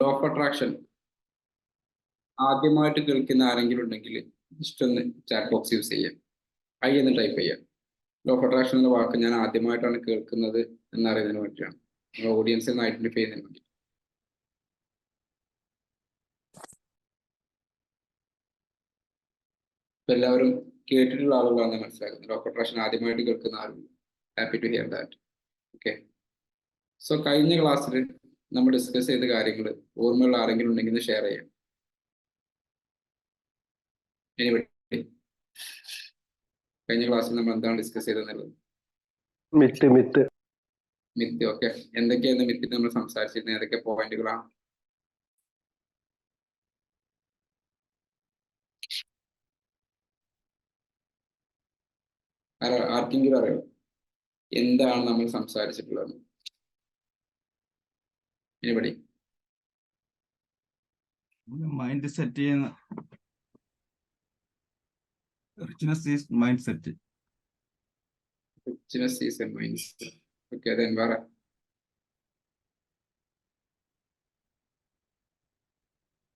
Law of attraction ആദ്യമായിട്ട് കേൾക്കുന്ന ആരെങ്കിലും ഉണ്ടെങ്കിൽ ജസ്റ്റ് ഒന്ന് ചാറ്റ് ബോക്സ് യൂസ് ചെയ്യാം. ഐ എന്ന് ടൈപ്പ് ചെയ്യാം. ലോ ഓഫ് അട്രാക്ഷൻ എന്ന വാക്ക് ഞാൻ ആദ്യമായിട്ടാണ് കേൾക്കുന്നത് എന്നറിയുന്നതിന് വേണ്ടിയാണ്. ഓഡിയൻസിൽ നിന്ന് ഐഡന്റിഫൈ ചെയ്യുന്നതിന് വേണ്ടി. എല്ലാവരും കേട്ടിട്ടുള്ള ആളുകളാണെന്ന് മനസ്സിലാക്കുന്നത് ലോ ഓഫ് അട്രാക്ഷൻ ആദ്യമായിട്ട് കേൾക്കുന്ന ആരും happy to hear that okay so കഴിഞ്ഞ ക്ലാസ്സിൽ നമ്മൾ ഡിസ്കസ് ചെയ്ത കാര്യങ്ങൾ ഓർമ്മയുള്ള ആരെങ്കിലും ഉണ്ടെങ്കിൽ ഷെയർ ചെയ്യാം? കഴിഞ്ഞ ക്ലാസ്സിൽ നമ്മൾ എന്താണ് ഡിസ്കസ് ചെയ്തെന്നുള്ളത് മിത്ത് മിത്ത്. മിത്ത് ഓക്കെ എന്തൊക്കെയാണ് മിത്തിൽ നമ്മൾ സംസാരിച്ചിരുന്നത്? ഏതൊക്കെ പോയിന്റുകളാണ് ആർക്കെങ്കിലും അറിയോ? എന്താണ് നമ്മൾ സംസാരിച്ചിട്ടുള്ളത്? എനിബടി മൈൻഡ് സെറ്റ് ചെയ്യുന്ന richness is mindset richness is a mindset okay അതെ വേറെ.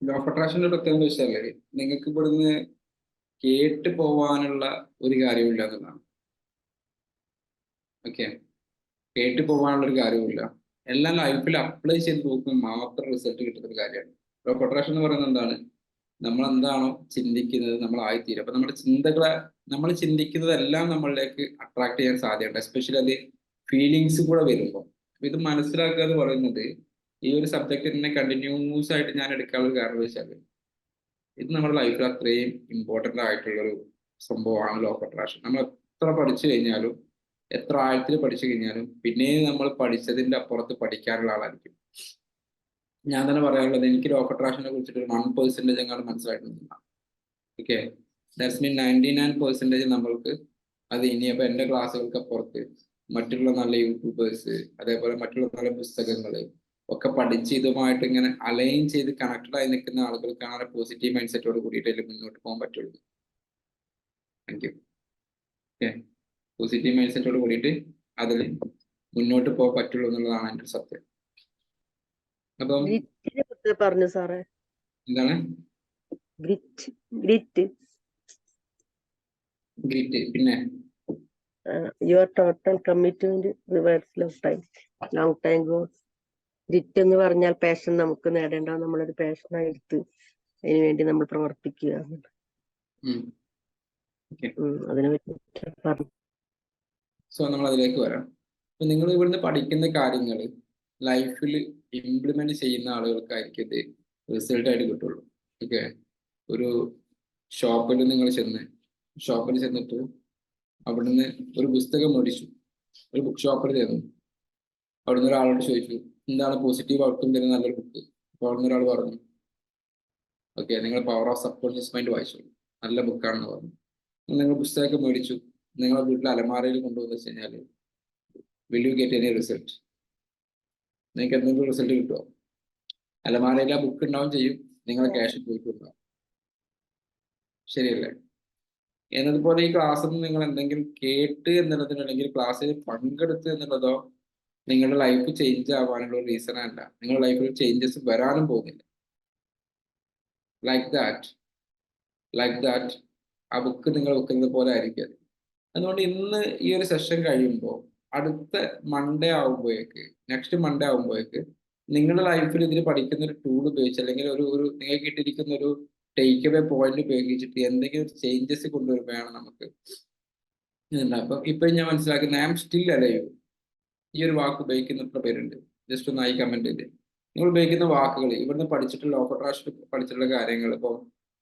ലോ ഓഫ് അട്രാക്ഷന്റെ പ്രത്യേകത വെച്ചാൽ നിങ്ങൾക്ക് ഇവിടുന്ന് കേട്ട് പോവാനുള്ള ഒരു കാര്യമില്ല എന്നുള്ളതാണ്. ഓക്കെ കേട്ട് പോവാനുള്ള ഒരു കാര്യമില്ല എല്ലാം ലൈഫിൽ അപ്ലൈ ചെയ്ത് നോക്കുമ്പോൾ മാത്രം റിസൾട്ട് കിട്ടുന്ന ഒരു കാര്യമാണ്. ലോ കൊട്ടറേഷൻ എന്ന് പറയുന്നത് എന്താണ്? നമ്മൾ എന്താണോ ചിന്തിക്കുന്നത് നമ്മൾ ആയിത്തീരും അപ്പൊ നമ്മുടെ ചിന്തകളെ നമ്മൾ ചിന്തിക്കുന്നതെല്ലാം നമ്മളിലേക്ക് അട്രാക്ട് ചെയ്യാൻ സാധ്യതയുണ്ട്. എസ്പെഷ്യലി അത് ഫീലിങ്സ് കൂടെ വരുമ്പോൾ ഇത് മനസ്സിലാക്കുക എന്ന് പറയുന്നത് ഈ ഒരു സബ്ജക്റ്റ് തന്നെ കണ്ടിന്യൂസ് ആയിട്ട് ഞാൻ എടുക്കാനുള്ള കാരണം വെച്ചാൽ ഇത് നമ്മുടെ ലൈഫിൽ അത്രയും ഇമ്പോർട്ടന്റ് ആയിട്ടുള്ള ഒരു സംഭവമാണ് ലോ ഓഫ് നമ്മൾ എത്ര പഠിച്ചു കഴിഞ്ഞാലും എത്ര ആഴത്തിൽ പഠിച്ചു കഴിഞ്ഞാലും പിന്നെയും നമ്മൾ പഠിച്ചതിന്റെ അപ്പുറത്ത് പഠിക്കാനുള്ള ആളായിരിക്കും. ഞാൻ തന്നെ പറയാനുള്ളത് എനിക്ക് ലോക്ക് അട്രാക്ഷനെ കുറിച്ചിട്ട് ഒരു വൺ പെർസെന്റേജ് എങ്ങാണ്ട് മനസ്സിലായിട്ടുണ്ട് okay that's mean ninety nine percentage നമ്മൾക്ക് അത് ഇനിയപ്പോൾ എന്റെ ക്ലാസ്സുകൾക്ക് അപ്പുറത്ത് മറ്റുള്ള നല്ല യൂട്യൂബേഴ്സ് അതേപോലെ മറ്റുള്ള നല്ല പുസ്തകങ്ങൾ ഒക്കെ പഠിച്ച് ഇതുമായിട്ട് ഇങ്ങനെ അലൈൻ ചെയ്ത് കണക്റ്റഡ് ആയി നിൽക്കുന്ന ആളുകൾക്കാണ് പോസിറ്റീവ് മൈൻഡ് സെറ്റോട് കൂടിയിട്ട് മുന്നോട്ട് പോകാൻ പറ്റുള്ളൂ. Thank you okay positive mind സെറ്റോട് കൂടിയിട്ട് അതിൽ മുന്നോട്ട് പോകാൻ പറ്റുള്ളൂ എന്നുള്ളതാണ് എന്റെ സത്യം. അപ്പം പറഞ്ഞു സാറേ? എന്താണ്? ഗ്രിറ്റ് ഗ്രിറ്റ് പിന്നെ? Your total commitment time long time goals grit എന്ന് പറഞ്ഞാൽ പാഷൻ നമുക്ക് നേടേണ്ട. നമ്മളൊരു പാഷനായി എടുത്ത് അതിനു വേണ്ടി നമ്മൾ പ്രവർത്തിക്കുക. അതിനെ പറ്റി പറഞ്ഞു സോ നമ്മൾ അതിലേക്ക് വരാം. അപ്പൊ നിങ്ങൾ ഇവിടുന്ന് പഠിക്കുന്ന കാര്യങ്ങൾ ലൈഫിൽ ഇംപ്ലിമെന്റ് ചെയ്യുന്ന ആളുകൾക്കായിരിക്കും ഇത് റിസൾട്ട് ആയിട്ട് കിട്ടുള്ളൂ. ഓക്കെ ഒരു ഷോപ്പിൽ നിങ്ങൾ ചെന്ന് ഷോപ്പിൽ ചെന്നിട്ട് അവിടുന്ന് ഒരു പുസ്തകം മേടിച്ചു. ഒരു ബുക്ക് ഷോപ്പിൽ ചെന്നു അവിടുന്ന് ഒരാളോട് ചോദിച്ചു എന്താണ് പോസിറ്റീവ് ഔട്ട്കം തരുന്ന നല്ലൊരു ബുക്ക് അപ്പൊ അവിടുന്ന് ഒരാൾ പറഞ്ഞു ഓക്കെ നിങ്ങൾ പവർ ഓഫ് സബ്കോൺഷ്യസ് മൈൻഡ് വായിച്ചു നല്ല ബുക്കാണെന്ന് പറഞ്ഞു. നിങ്ങൾ പുസ്തകമൊക്കെ മേടിച്ചു. നിങ്ങളെ വീട്ടിൽ അലമാരയിൽ കൊണ്ടുവന്ന് വെച്ച് കഴിഞ്ഞാൽ will you get any result നിങ്ങൾക്ക് എന്തെങ്കിലും റിസൾട്ട് കിട്ടുമോ അലമാരയിൽ ആ ബുക്ക് ഉണ്ടാവും ചെയ്യും. നിങ്ങളെ ക്യാഷ് പോയിട്ടുണ്ടാവും ശരിയല്ലേ? എന്നതുപോലെ ഈ ക്ലാസ്സിൽ നിന്ന് നിങ്ങൾ എന്തെങ്കിലും കേട്ട് എന്നുള്ളതിന് അല്ലെങ്കിൽ ക്ലാസ്സിൽ പങ്കെടുത്ത് എന്നുള്ളതോ നിങ്ങളുടെ ലൈഫ് ചേഞ്ച് ആവാനുള്ള റീസൺ അല്ല. നിങ്ങളുടെ ലൈഫിൽ ചേഞ്ചസ് വരാനും പോകുന്നില്ല. ലൈക്ക് ദാറ്റ് ലൈക്ക് ദാറ്റ് ആ ബുക്ക് നിങ്ങൾ വെക്കുന്നത് പോലെ ആയിരിക്കും അത്. അതുകൊണ്ട് ഇന്ന് ഈ ഒരു സെഷൻ കഴിയുമ്പോൾ അടുത്ത മൺഡേ ആകുമ്പോഴേക്ക് നെക്സ്റ്റ് മൺഡേ ആകുമ്പോഴേക്ക് നിങ്ങളുടെ ലൈഫിൽ ഇതിൽ പഠിക്കുന്ന ഒരു ടൂൾ ഉപയോഗിച്ച് അല്ലെങ്കിൽ ഒരു ഒരു നിങ്ങൾക്ക് കിട്ടിയിരിക്കുന്ന ഒരു ടേക്ക് അവേ പോയിന്റ് ഉപയോഗിച്ചിട്ട് എന്തെങ്കിലും ചേഞ്ചസ് കൊണ്ടുവരുമ്പോഴാണ് നമുക്ക് ഇതുണ്ടാവും അപ്പൊ ഇപ്പൊ ഞാൻ മനസ്സിലാക്കുന്ന ഐ എം സ്റ്റിൽ അലൈവ് ഈ ഒരു വാക്ക് ഉപയോഗിക്കുന്ന എത്ര പേരുണ്ട്. ജസ്റ്റ് ഒന്ന് ആയി കമന്റ് ചെയ്ത്. നിങ്ങൾ ഉപയോഗിക്കുന്ന വാക്കുകൾ ഇവിടുന്ന് പഠിച്ചിട്ടുള്ള ഓഫ് അട്രാക്ഷൻ പഠിച്ചിട്ടുള്ള കാര്യങ്ങൾ ഇപ്പൊ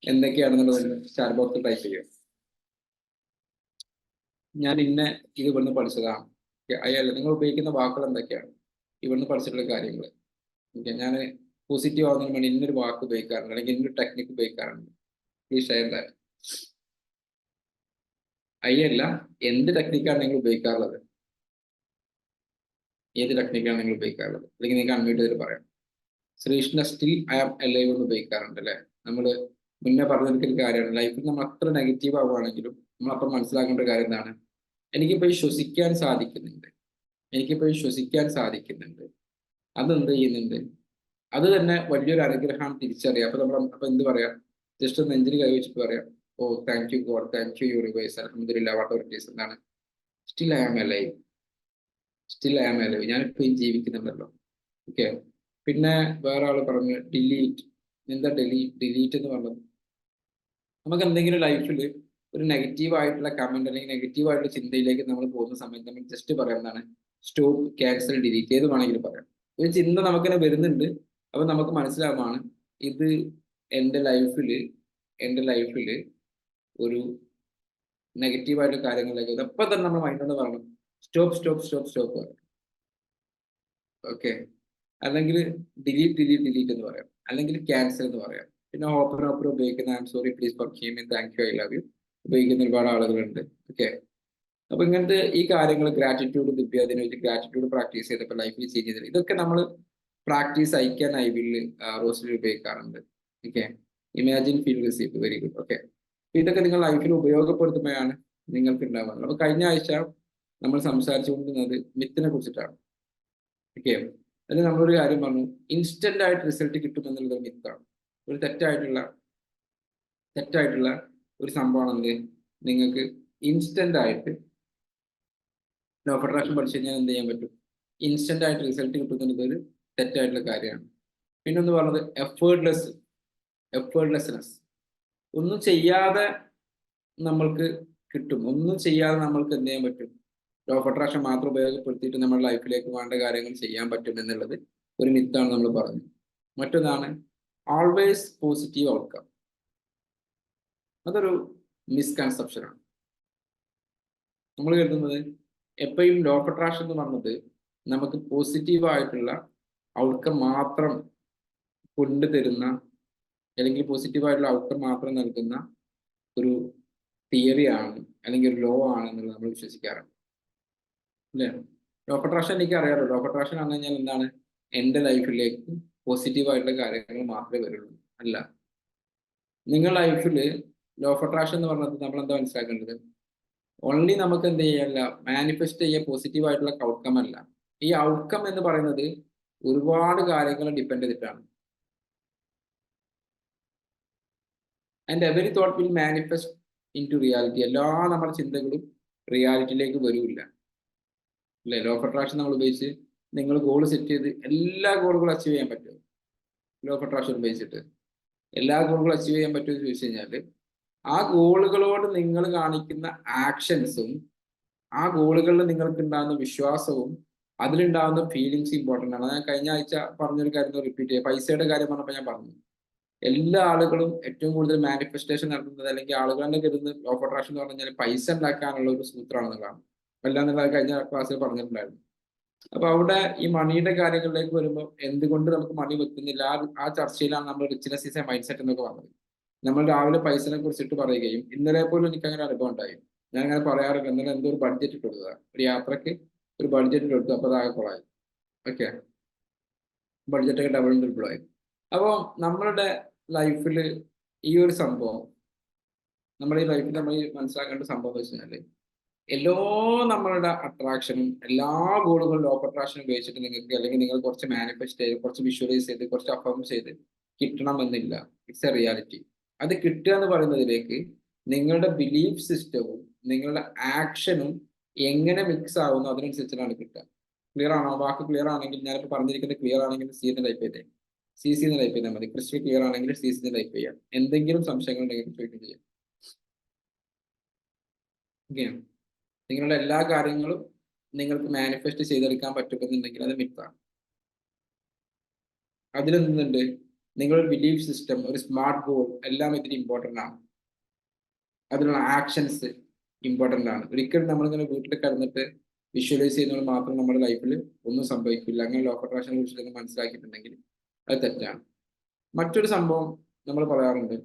എന്തൊക്കെയാണെന്നുള്ളത് സ്റ്റാർ ബോക്സിൽ ടൈപ്പ് ചെയ്യുക. ഞാൻ ഇന്ന ഇത് ഇവിടുന്ന് പഠിച്ചതാണ് അയാൾ നിങ്ങൾ ഉപയോഗിക്കുന്ന വാക്കുകൾ എന്തൊക്കെയാണ്? ഇവിടുന്ന് പഠിച്ചിട്ടുള്ള കാര്യങ്ങൾ ഓക്കെ ഞാൻ പോസിറ്റീവ് ആവുന്നതിന് വേണ്ടി ഇന്നൊരു വാക്ക് ഉപയോഗിക്കാറുണ്ട്. അല്ലെങ്കിൽ ഇന്നൊരു ടെക്നിക്ക് ഉപയോഗിക്കാറുണ്ട്. പ്ലീസ് ഷെയർ ദാറ്റ് അയ്യല്ല എന്ത് ടെക്നിക്കാണ് നിങ്ങൾ ഉപയോഗിക്കാറുള്ളത്? ഏത് ടെക്നിക്കാണ് നിങ്ങൾ ഉപയോഗിക്കാറുള്ളത്? അല്ലെങ്കിൽ നിങ്ങൾക്ക് അൺമ്യൂട്ട് ചെയ്തിട്ട് പറയാം. Sreekrishna still I am alive എന്ന് ഉപയോഗിക്കാറുണ്ട് അല്ലേ? നമ്മൾ മുന്നേ പറഞ്ഞിരിക്കുന്ന കാര്യമാണ്. ലൈഫിൽ നമ്മൾ അത്ര നെഗറ്റീവ് ആവുകയാണെങ്കിലും നമ്മൾ അപ്പം മനസ്സിലാക്കേണ്ട കാര്യം എന്താണ്? എനിക്കിപ്പോൾ ശ്വസിക്കാൻ സാധിക്കുന്നുണ്ട്. എനിക്കിപ്പോൾ ശ്വസിക്കാൻ സാധിക്കുന്നുണ്ട്. അതെന്ത് ചെയ്യുന്നുണ്ട്? അത് തന്നെ വലിയൊരു അനുഗ്രഹമാണ് തിരിച്ചറിയുക. അപ്പൊ നമ്മൾ അപ്പൊ എന്ത് പറയാം? ജസ്റ്റ് നെഞ്ചിന് കൈ വെച്ചിട്ട് പറയാം ഓ thank you God thank you universe അലഹമില്ല വാട്ട് ഈസ് എന്താണ് still I am alive still I am alive ഞാൻ ഇപ്പോഴും ജീവിക്കുന്നുണ്ടല്ലോ. ഓക്കെ പിന്നെ വേറെ ആൾ പറഞ്ഞു ഡിലീറ്റ് എന്താ ഡെലീറ്റ് ഡിലീറ്റ് എന്ന് പറഞ്ഞത്? നമുക്ക് എന്തെങ്കിലും ലൈഫിൽ ഒരു നെഗറ്റീവ് ആയിട്ടുള്ള കമന്റ് അല്ലെങ്കിൽ നെഗറ്റീവ് ആയിട്ടുള്ള ചിന്തയിലേക്ക് നമ്മൾ പോകുന്ന സമയത്ത് നമ്മൾ ജസ്റ്റ് പറയാവുന്നതാണ് സ്റ്റോപ്പ് ക്യാൻസൽ ഡിലീറ്റ് ഏത് വേണമെങ്കിലും പറയാം. ഒരു ചിന്ത നമുക്കിങ്ങനെ വരുന്നുണ്ട്. അപ്പൊ നമുക്ക് മനസ്സിലാവുകയാണ് ഇത് എന്റെ ലൈഫിൽ എന്റെ ലൈഫിൽ ഒരു നെഗറ്റീവായിട്ടുള്ള കാര്യങ്ങളിലേക്ക് ഇതപ്പം തന്നെ നമ്മൾ മൈൻഡോട് പറയണം. Stop stop stop stop okay അല്ലെങ്കിൽ ഡിലീറ്റ് ഡിലീറ്റ് ഡിലീറ്റ് എന്ന് പറയാം. അല്ലെങ്കിൽ ക്യാൻസൽ എന്ന് പറയാം. പിന്നെ ഓപ്പൺ ഓപ്പർ ഉപയോഗിക്കുന്ന I'm sorry please forgive me thank you I love you ഉപയോഗിക്കുന്ന ഒരുപാട് ആളുകളുണ്ട്. ഓക്കെ അപ്പൊ ഇങ്ങനത്തെ ഈ കാര്യങ്ങൾ ഗ്രാറ്റിറ്റ്യൂഡ് ദിവ്യ അതിന് വേണ്ടി ഗ്രാറ്റിറ്റ്യൂഡ് പ്രാക്ടീസ് ചെയ്തപ്പോൾ ലൈഫിൽ ചേഞ്ച് ചെയ്തത് ഇതൊക്കെ നമ്മൾ പ്രാക്ടീസ് അയക്കാൻ ഐ വിൽ റോസിൽ ഉപയോഗിക്കാറുണ്ട്. Okay imagine feel receive very good okay ഇതൊക്കെ നിങ്ങൾ ലൈഫിൽ ഉപയോഗപ്പെടുത്തുമ്പോഴാണ് നിങ്ങൾക്ക് ഉണ്ടാവുന്നത് അപ്പൊ കഴിഞ്ഞ ആഴ്ച നമ്മൾ സംസാരിച്ചുകൊണ്ടിരുന്നത് മിത്തിനെ കുറിച്ചിട്ടാണ്. ഓക്കെ അതിൽ നമ്മളൊരു കാര്യം പറഞ്ഞു. ഇൻസ്റ്റന്റ് ആയിട്ട് റിസൾട്ട് കിട്ടുമെന്നുള്ളത് മിത്താണ് ഒരു തെറ്റായിട്ടുള്ള തെറ്റായിട്ടുള്ള ഒരു സംഭവമാണ് എന്ത് നിങ്ങൾക്ക് ഇൻസ്റ്റന്റ് ആയിട്ട് ലോ ഫെഡറേഷൻ പഠിച്ചു കഴിഞ്ഞാൽ എന്ത് ചെയ്യാൻ പറ്റും? ഇൻസ്റ്റന്റ് ആയിട്ട് റിസൾട്ട് കിട്ടുന്നത് ഒരു തെറ്റായിട്ടുള്ള കാര്യമാണ്. പിന്നെ ഒന്ന് പറഞ്ഞത്? എഫേർട്ട്ലെസ് എഫേർട്ട്ലെസ്നെസ് ഒന്നും ചെയ്യാതെ നമ്മൾക്ക് കിട്ടും. ഒന്നും ചെയ്യാതെ നമ്മൾക്ക് എന്ത് ചെയ്യാൻ പറ്റും? ലോ ഓഫ് മാത്രം ഉപയോഗപ്പെടുത്തിയിട്ട് നമ്മുടെ ലൈഫിലേക്ക് വേണ്ട കാര്യങ്ങൾ ചെയ്യാൻ പറ്റും എന്നുള്ളത് ഒരു മിത്താണ് നമ്മൾ പറഞ്ഞത്. മറ്റൊന്നാണ് ഓൾവേസ് പോസിറ്റീവ് ഔട്ട്കം അതൊരു മിസ്കൺസെപ്ഷനാണ് നമ്മൾ കരുതുന്നത് എപ്പോഴും ലോ അട്രാക്ഷൻ എന്ന് പറഞ്ഞത് നമുക്ക് പോസിറ്റീവ് ആയിട്ടുള്ള ഔട്ട്കം മാത്രം കൊണ്ടുതരുന്ന അല്ലെങ്കിൽ പോസിറ്റീവ് ആയിട്ടുള്ള ഔട്ട്കം മാത്രം നൽകുന്ന ഒരു തിയറിയാണ് അല്ലെങ്കിൽ ഒരു ലോ ആണ് എന്നുള്ളത് നമ്മൾ വിശ്വസിക്കാറുണ്ട്. അല്ലേ? ലോ അട്രാക്ഷൻ എനിക്ക് അറിയാലോ. ലോ ഓഫ് അട്രാക്ഷൻ കഴിഞ്ഞാൽ എന്താണ്? എന്റെ ലൈഫിലേക്ക് പോസിറ്റീവ് ആയിട്ടുള്ള കാര്യങ്ങൾ മാത്രമേ വരുള്ളൂ. അല്ല. നിങ്ങളുടെ ലൈഫിൽ ലോ ഓഫ് അട്രാക്ഷൻ എന്ന് പറഞ്ഞത് നമ്മൾ എന്താ മനസ്സിലാക്കേണ്ടത്? ഓൺലി നമുക്ക് എന്ത് ചെയ്യാനില്ല മാനിഫെസ്റ്റ് ചെയ്യാൻ പോസിറ്റീവ് ആയിട്ടുള്ള ഔട്ട്കം അല്ല. ഈ ഔട്ട്കം എന്ന് പറയുന്നത് ഒരുപാട് കാര്യങ്ങൾ ഡിപ്പെൻഡ് ചെയ്തിട്ടാണ്. And every thought will manifest into reality എല്ലാ നമ്മുടെ ചിന്തകളും റിയാലിറ്റിയിലേക്ക് വരില്ല അല്ലേ? ലോ ഓഫ് അട്രാക്ഷൻ നമ്മൾ ഉപയോഗിച്ച് നിങ്ങൾ ഗോൾ സെറ്റ് ചെയ്ത് എല്ലാ ഗോളുകളും അച്ചീവ് ചെയ്യാൻ പറ്റും ലോ ഓഫ് അട്രാക്ഷൻ ഉപയോഗിച്ചിട്ട്. എല്ലാ ഗോളുകളും അച്ചീവ് ചെയ്യാൻ പറ്റുമെന്ന് ചോദിച്ചു കഴിഞ്ഞാൽ ആ ഗോളുകളോട് നിങ്ങൾ കാണിക്കുന്ന ആക്ഷൻസും ആ ഗോളുകളിൽ നിങ്ങൾക്ക് ഉണ്ടാകുന്ന വിശ്വാസവും അതിലുണ്ടാകുന്ന ഫീലിങ്സ് ഇമ്പോർട്ടന്റ് ആണ്. ഞാൻ കഴിഞ്ഞ ആഴ്ച പറഞ്ഞൊരു കാര്യം റിപ്പീറ്റ് ചെയ്യാം. പൈസയുടെ കാര്യം പറഞ്ഞപ്പോൾ ഞാൻ പറഞ്ഞു. എല്ലാ ആളുകളും ഏറ്റവും കൂടുതൽ മാനിഫെസ്റ്റേഷൻ നടത്തുന്നത് അല്ലെങ്കിൽ ആളുകളുടെ കരുതുന്നത് ലോ ഓഫ് അട്രാക്ഷൻ എന്ന് പറഞ്ഞാൽ പൈസ ഉണ്ടാക്കാനുള്ള ഒരു സൂത്രമാണെന്നുള്ളതാണ് അല്ലാന്നുള്ളത് കഴിഞ്ഞ ക്ലാസ്സിൽ പറഞ്ഞിട്ടുണ്ടായിരുന്നു. അപ്പൊ അവിടെ ഈ മണിയുടെ കാര്യങ്ങളിലേക്ക് വരുമ്പോൾ എന്തുകൊണ്ട് നമുക്ക് മണി വെക്കുന്നില്ല? ആ ചർച്ചയിലാണ് നമ്മൾ റിച്ച്നെസ് ഈസ് മൈൻഡ് സെറ്റ് എന്നൊക്കെ പറഞ്ഞത്. നമ്മൾ രാവിലെ പൈസനെ കുറിച്ചിട്ട് പറയുകയും ഇന്നലെ പോലും എനിക്ക് അങ്ങനെ അനുഭവം ഉണ്ടായി. ഞാൻ അങ്ങനെ പറയാറില്ല ഇന്നലെ എന്തോ ഒരു ബഡ്ജറ്റ് ഇട്ട് കൊടുക്കുക ഒരു യാത്രയ്ക്ക് ഒരു ബഡ്ജറ്റ് എടുത്തു അപ്പോൾ അതാകെ കൊളായി. ഓക്കെ ബഡ്ജറ്റൊക്കെ ഡബിൾ ട്രിപ്പിൾ ആയി. അപ്പോൾ നമ്മളുടെ ലൈഫിൽ ഈ ഒരു സംഭവം നമ്മുടെ ഈ ലൈഫിൽ നമ്മൾ മനസ്സിലാക്കേണ്ട സംഭവം എന്ന് വെച്ച് കഴിഞ്ഞാൽ എല്ലാ നമ്മളുടെ അട്രാക്ഷനും എല്ലാ ഗോളുകളും ലോ ഓഫ് അട്രാക്ഷൻ ഉപയോഗിച്ചിട്ട് നിങ്ങൾക്ക് അല്ലെങ്കിൽ നിങ്ങൾ കുറച്ച് മാനിഫെസ്റ്റ് ചെയ്ത് കുറച്ച് വിഷ്വലൈസ് ചെയ്ത് കുറച്ച് അഫേം ചെയ്ത് കിട്ടണമെന്നില്ല. ഇറ്റ്സ് എ റിയാലിറ്റി അത് കിട്ടുക എന്ന് പറയുന്നതിലേക്ക് നിങ്ങളുടെ ബിലീഫ് സിസ്റ്റവും നിങ്ങളുടെ ആക്ഷനും എങ്ങനെ മിക്സ് ആവുന്നു അതിനനുസരിച്ചിട്ടാണ് കിട്ടുക. ക്ലിയർ ആണോ? വാക്ക് ക്ലിയർ ആണെങ്കിൽ ഞാനിപ്പോൾ പറഞ്ഞിരിക്കുന്നത് ക്ലിയർ ആണെങ്കിൽ സി എന്ന് ടൈപ്പ് ചെയ്തേ. സി സി എന്ന് ടൈപ്പ് ചെയ്താൽ മതി. ക്രിസ്റ്റി ക്ലിയർ ആണെങ്കിൽ സി സി ടൈപ്പ് ചെയ്യാം. എന്തെങ്കിലും സംശയങ്ങൾ ഉണ്ടെങ്കിൽ ചോദിക്കുകയും ചെയ്യാം. ഓക്കെയാണ് നിങ്ങളുടെ എല്ലാ കാര്യങ്ങളും നിങ്ങൾക്ക് മാനിഫെസ്റ്റ് ചെയ്തെടുക്കാൻ പറ്റുമെന്നുണ്ടെങ്കിൽ അത് മിത്താണ് അതിൽ നിങ്ങളുടെ ബിലീഫ് സിസ്റ്റം ഒരു സ്മാർട്ട് ഗോൾ എല്ലാം ഇതിന് ഇമ്പോർട്ടന്റ് ആണ്. അതിനുള്ള ആക്ഷൻസ് ഇമ്പോർട്ടന്റ് ആണ്. ഒരിക്കലും നമ്മളിങ്ങനെ വീട്ടിൽ കിടന്നിട്ട് വിഷ്വലൈസ് ചെയ്യുന്നത് മാത്രം നമ്മുടെ ലൈഫിൽ ഒന്നും സംഭവിക്കില്ല. അങ്ങനെ ലോ അട്രാക്ഷനെ കുറിച്ച് നിങ്ങൾ മനസ്സിലാക്കിയിട്ടുണ്ടെങ്കിൽ അത് തെറ്റാണ്. മറ്റൊരു സംഭവം നമ്മൾ പറയാറുണ്ട്.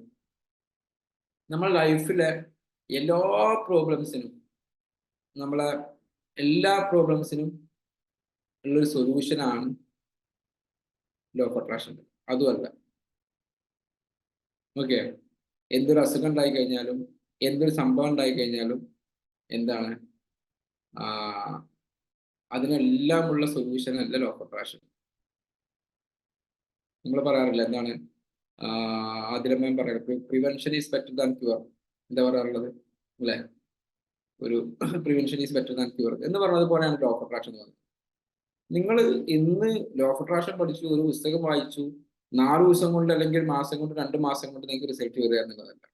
നമ്മൾ ലൈഫിലെ എല്ലാ പ്രോബ്ലംസിനും നമ്മളെ എല്ലാ പ്രോബ്ലംസിനും ഉള്ളൊരു സൊല്യൂഷനാണ് ലോ ഓഫ് അട്രാക്ഷൻ അതുമല്ല ഓക്കെ എന്തൊരു അസുഖം ഉണ്ടായി കഴിഞ്ഞാലും എന്തൊരു സംഭവം ഉണ്ടായി കഴിഞ്ഞാലും എന്താണ് അതിനെല്ലാം അതിനെല്ലാമുള്ള സൊല്യൂഷൻ അല്ല ലോ നമ്മൾ പറയാറില്ല എന്താണ്? ആദ്യമേ പറയാറ് prevention is better than cure എന്താ പറയാറുള്ളത്? അല്ലേ? ഒരു prevention is better than cure എന്ന് പറഞ്ഞത് പോലെയാണ് ലോ ഓഫ് എന്ന് പറയുന്നത് നിങ്ങൾ ഇന്ന് ലോ ഓഫ് പഠിച്ചു ഒരു പുസ്തകം വായിച്ചു നാല് ദിവസം കൊണ്ട് അല്ലെങ്കിൽ മാസം കൊണ്ട് രണ്ട് മാസം കൊണ്ട് നിങ്ങൾക്ക് റിസൾട്ട് വരിക എന്നുള്ളതല്ല.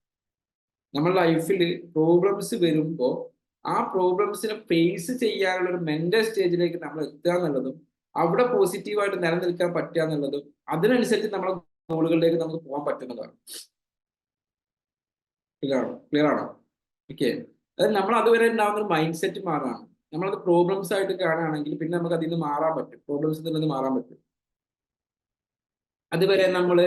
നമ്മൾ ലൈഫിൽ പ്രോബ്ലംസ് വരുമ്പോൾ ആ പ്രോബ്ലംസിനെ ഫേസ് ചെയ്യാനുള്ള ഒരു മെന്റൽ സ്റ്റേജിലേക്ക് നമ്മൾ എത്തുക എന്നുള്ളതും അവിടെ പോസിറ്റീവായിട്ട് നിലനിൽക്കാൻ പറ്റുക എന്നുള്ളതും അതിനനുസരിച്ച് നമ്മളെ ഗോളുകളിലേക്ക് നമുക്ക് പോകാൻ പറ്റുന്നതാണ്. ക്ലിയർ ആണോ? ഓക്കെ അതായത് നമ്മൾ അതുവരെ ഉണ്ടാകുന്ന ഒരു മൈൻഡ് സെറ്റ് മാറാണ്. നമ്മളത് പ്രോബ്ലംസ് ആയിട്ട് കാണുകയാണെങ്കിൽ പിന്നെ നമുക്ക് അതിൽ നിന്ന് മാറാൻ പറ്റും. പ്രോബ്ലംസിൽ നിന്ന് മാറാൻ പറ്റും. അതുവരെ നമ്മൾ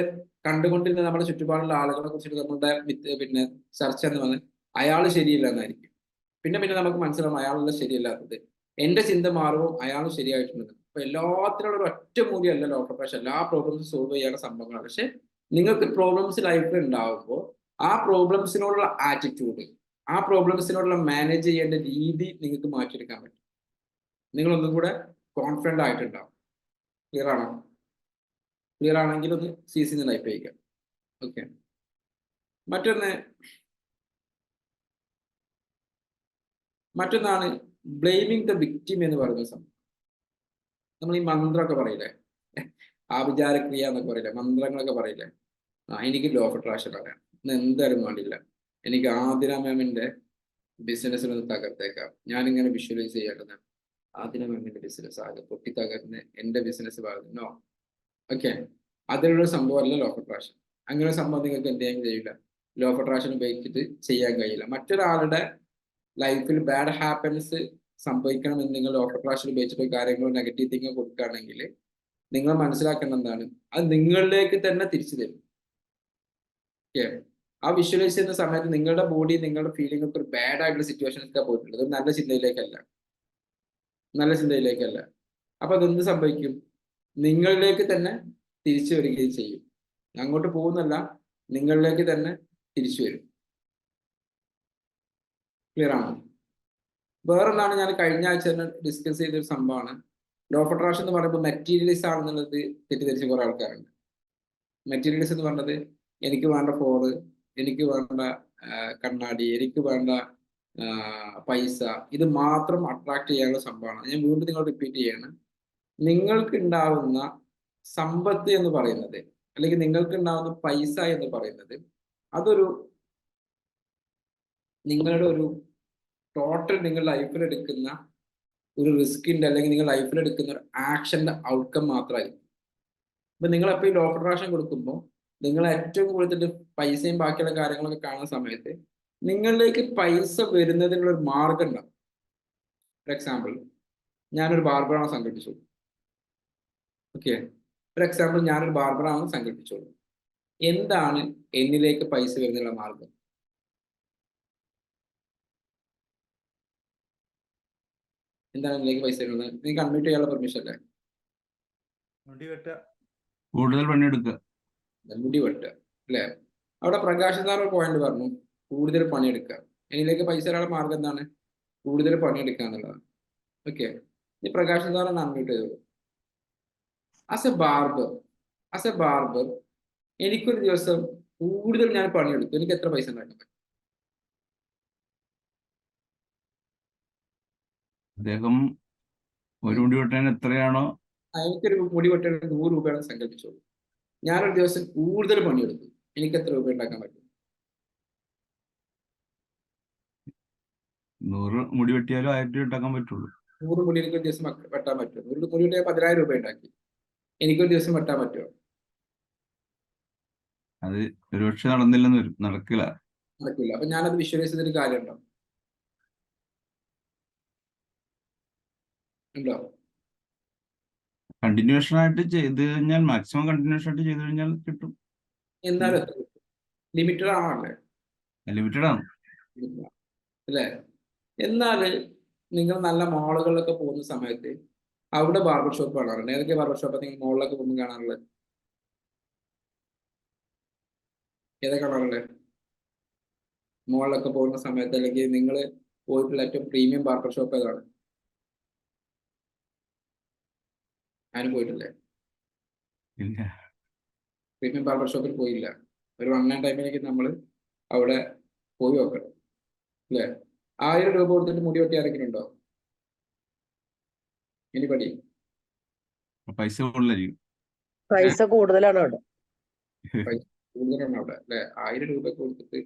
കണ്ടുകൊണ്ടിരുന്ന നമ്മുടെ ചുറ്റുപാടുള്ള ആളുകളെ കുറിച്ചിട്ട് നമ്മളുടെ പിന്നെ ചർച്ച എന്ന് പറഞ്ഞാൽ അയാൾ ശരിയില്ല എന്നായിരിക്കും. പിന്നെ പിന്നെ നമുക്ക് മനസ്സിലാവും അയാളല്ല ശരിയല്ലാത്തത്. എന്റെ ചിന്ത മാറുമ്പോൾ അയാൾ ശരിയായിട്ടുണ്ട്. അപ്പൊ എല്ലാത്തിനുള്ള ഒരു ഒറ്റ മൂല്യമല്ല ലോ പക്ഷെ എല്ലാ പ്രോബ്ലംസും സോൾവ് ചെയ്യാനുള്ള സംഭവങ്ങളാണ്. പക്ഷെ നിങ്ങൾക്ക് പ്രോബ്ലംസ് ലൈഫിൽ ഉണ്ടാവുമ്പോൾ ആ പ്രോബ്ലംസിനോടുള്ള ആറ്റിറ്റ്യൂഡ് ആ പ്രോബ്ലംസിനോടുള്ള മാനേജ് ചെയ്യേണ്ട രീതി നിങ്ങൾക്ക് മാറ്റിയെടുക്കാൻ പറ്റും. നിങ്ങൾ ഒന്നും കൂടെ കോൺഫിഡന്റ് ആയിട്ടുണ്ടാവും. ക്ലിയർ ആണോ? ക്ലിയർ ആണെങ്കിൽ ഒന്ന് സി സി ടൈപ്പ് ചെയ്യുക ഓക്കെ മറ്റൊന്ന് മറ്റൊന്നാണ് ബ്ലെയിമിങ് ദ വിക്ടിം എന്ന് പറയുന്ന സംഭവം. നമ്മൾ ഈ മന്ത്രമൊക്കെ പറയില്ലേ? ആഭിചാരക്രിയ എന്നൊക്കെ പറയില്ലേ? മന്ത്രങ്ങളൊക്കെ പറയില്ലേ? ആ എനിക്ക് ലോ ഓഫ് അട്രാക്ഷൻ പറയാം ഇന്ന് എന്തായാലും വേണ്ടില്ല. എനിക്ക് ആതിര മാമിന്റെ ബിസിനസ്സിനൊന്ന് തകർത്തേക്കാം. ഞാനിങ്ങനെ വിഷ്വലൈസ് ചെയ്യേണ്ടത് ആതിര മാമിന്റെ ബിസിനസ് ആകെ പൊട്ടി തകർന്ന് എന്റെ ബിസിനസ് നോ ഓക്കെ അതിനുള്ള സംഭവമല്ല ലോ ഓഫ് അട്രാക്ഷൻ അങ്ങനെ സംഭവം നിങ്ങൾക്ക് എന്ത് ചെയ്യാൻ കഴിയില്ല. ലോ ഓഫ് അട്രാക്ഷൻ ഉപയോഗിച്ചിട്ട് ചെയ്യാൻ കഴിയില്ല. മറ്റൊരാളുടെ ലൈഫിൽ ബാഡ് ഹാപ്പൻസ് സംഭവിക്കണം എന്ന് നിങ്ങൾ ലോ ഓഫ് അട്രാക്ഷൻ ഉപയോഗിച്ചിട്ട് കാര്യങ്ങൾ നെഗറ്റീവ് തിങ് കൊടുക്കുകയാണെങ്കിൽ നിങ്ങൾ മനസ്സിലാക്കേണ്ട എന്താണ്? അത് നിങ്ങളിലേക്ക് തന്നെ തിരിച്ചു തരും. ഓക്കെ ആ വിഷ്വലൈസ് ചെയ്യുന്ന സമയത്ത് നിങ്ങളുടെ ബോഡി നിങ്ങളുടെ ഫീലിംഗ് ഒക്കെ ഒരു ബാഡ് ആയിട്ടുള്ള സിറ്റുവേഷൻസ് പോയിട്ടുള്ളത്. നല്ല ചിന്തയിലേക്കല്ല. നല്ല ചിന്തയിലേക്കല്ല. അപ്പൊ അതെന്ത് സംഭവിക്കും? നിങ്ങളിലേക്ക് തന്നെ തിരിച്ചു വരികയും ചെയ്യും. അങ്ങോട്ട് പോകുന്നല്ല നിങ്ങളിലേക്ക് തന്നെ തിരിച്ചു വരും. ക്ലിയർ ആണോ? വേറൊന്നാണ് ഞാൻ കഴിഞ്ഞ ആഴ്ച തന്നെ ഡിസ്കസ് ചെയ്ത ഒരു സംഭവമാണ്. ലോ ഓഫ് എന്ന് പറയുമ്പോൾ മെറ്റീരിയലിസ്റ്റ് ആണെന്നുള്ളത് തെറ്റിദ്ധരിച്ച കുറെ ആൾക്കാരുണ്ട്. മെറ്റീരിയലിസ്റ്റ് എന്ന് പറഞ്ഞത് എനിക്ക് വേണ്ട ഫോണ് എനിക്ക് വേണ്ട കണ്ണാടി എനിക്ക് വേണ്ട പൈസ ഇത് മാത്രം അട്രാക്ട് ചെയ്യാനുള്ള സംഭവമാണ്. ഞാൻ വീണ്ടും നിങ്ങൾ റിപ്പീറ്റ് ചെയ്യാണ്. നിങ്ങൾക്ക് ഉണ്ടാവുന്ന സമ്പത്ത് എന്ന് പറയുന്നത് അല്ലെങ്കിൽ നിങ്ങൾക്കുണ്ടാവുന്ന പൈസ എന്ന് പറയുന്നത് അതൊരു നിങ്ങളുടെ ഒരു ടോട്ടൽ നിങ്ങൾ ലൈഫിൽ എടുക്കുന്ന ഒരു റിസ്കിന്റെ അല്ലെങ്കിൽ നിങ്ങൾ ലൈഫിൽ എടുക്കുന്ന ഒരു ആക്ഷന്റെ ഔട്ട്കം മാത്രമായിരിക്കും. അപ്പൊ നിങ്ങൾ എപ്പോൾ ഈ ലോക്കൽ പ്രാഷൻ കൊടുക്കുമ്പോൾ നിങ്ങൾ ഏറ്റവും കൂടുതൽ പൈസയും ബാക്കിയുള്ള കാര്യങ്ങളൊക്കെ കാണുന്ന സമയത്ത് നിങ്ങളിലേക്ക് പൈസ വരുന്നതിനുള്ള ഒരു മാർഗം ഉണ്ടാവും. ഫോർ എക്സാമ്പിൾ ഞാനൊരു ബാർബറാണ് സംഘടിപ്പിച്ചു. ഓക്കെ ഒരു എക്സാമ്പിൾ ഞാനൊരു ബാർബറാണ് സങ്കല്പിച്ചോളൂ എന്താണ് എന്നിലേക്ക് പൈസ വരുന്നുള്ള മാർഗം? എന്താണ് എന്നിലേക്ക് പൈസ വരുന്നത്? നിങ്ങൾക്ക് അഡ്മിറ്റ് ചെയ്യാനുള്ള പെർമിഷൻ അല്ലേ മുടി വെട്ട കൂടുതൽ പണിയെടുക്കുക മുടി വെട്ടുക. അല്ലേ? അവിടെ പ്രകാശ് സാർ ഒരു പോയിന്റ് പറഞ്ഞു. കൂടുതൽ പണിയെടുക്കുക എന്നിലേക്ക് പൈസ വരാനുള്ള മാർഗം എന്താണ്? കൂടുതൽ പണിയെടുക്കുക എന്നുള്ളതാണ്. ഓക്കെ ഈ പ്രകാശ് സാറാണ് അൺമ്യൂട്ട് ചെയ്തോളൂ. As a barber as a barber എനിക്കൊരു ദിവസം കൂടുതൽ ഞാൻ പണിയെടുത്തു. എനിക്ക് എത്ര പൈസ ഉണ്ടാക്കാൻ പറ്റും അദ്ദേഹം ഒരു മുടി വെട്ടാൻ എത്രയാണോ? എനിക്കൊരു മുടി വെട്ടാൻ നൂറ് രൂപയാണ് സങ്കല്പിച്ചോളൂ ഞാനൊരു ദിവസം കൂടുതൽ പണിയെടുത്തു. എനിക്ക് എത്ര രൂപ ഉണ്ടാക്കാൻ പറ്റും? നൂറ് മുടി വെട്ടിയാലും ആയിരം രൂപ ഉണ്ടാക്കാൻ പറ്റുള്ളൂ. നൂറ് മുടി എനിക്ക് ഒരു ദിവസം വെട്ടാൻ പറ്റും. നൂറ് മുടി വെട്ടിയാൽ പതിനായിരം രൂപ ഉണ്ടാക്കി. എനിക്കൊരു ദിവസം വെട്ടാൻ പറ്റുമോ? അത് ഒരുപക്ഷെ നടന്നില്ലെന്ന് വരും. നടക്കില്ല. നടക്കില്ല. അപ്പൊ ഞാനത് വിഷ്വലൈസ് ചെയ്തൊരു കാര്യമുണ്ടോ? ഉണ്ടോ? കണ്ടിന്യൂഷൻ ആയിട്ട് ചെയ്ത് കഴിഞ്ഞാൽ മാക്സിമം കണ്ടിന്യൂഷൻ ആയിട്ട് ചെയ്ത് കഴിഞ്ഞാൽ കിട്ടും. എന്നാലും ലിമിറ്റഡ് ആണല്ലേ ലിമിറ്റഡ് ആണ്. അല്ലേ? എന്നാൽ നിങ്ങൾ നല്ല മോളുകളിലൊക്കെ പോകുന്ന സമയത്ത് അവിടെ ബാർബർ ഷോപ്പ് കാണാറുണ്ട് ഏതൊക്കെ ബാർബർ ഷോപ്പ് നിങ്ങൾ മോളിലൊക്കെ പോകുമ്പോൾ കാണാറുള്ളത്? ഏതാ കാണാറുള്ളത്? മോളിലൊക്കെ പോകുന്ന സമയത്ത് അല്ലെങ്കിൽ നിങ്ങൾ പോയിട്ടുള്ള ഏറ്റവും പ്രീമിയം ബാർബർ ഷോപ്പ് ഏതാണ്? ആരും പോയിട്ടില്ലേ? പ്രീമിയം ബാർബർ ഷോപ്പിൽ പോയില്ല. ഒരു വൺ ആൻഡ് ടൈമിലേക്ക് നമ്മൾ അവിടെ പോയി നോക്കണം. അല്ലേ ആയിരം രൂപ കൊടുത്തിട്ട് മുടി വെട്ടി ആരെങ്കിലും ഉണ്ടോ പടി പൈസ കൂടുതലായിരിക്കും. പൈസ കൂടുതലാണ് അവിടെ. കൂടുതലാണ് അവിടെ. അല്ലെ? ആയിരം രൂപ കൊടുത്തിട്ട്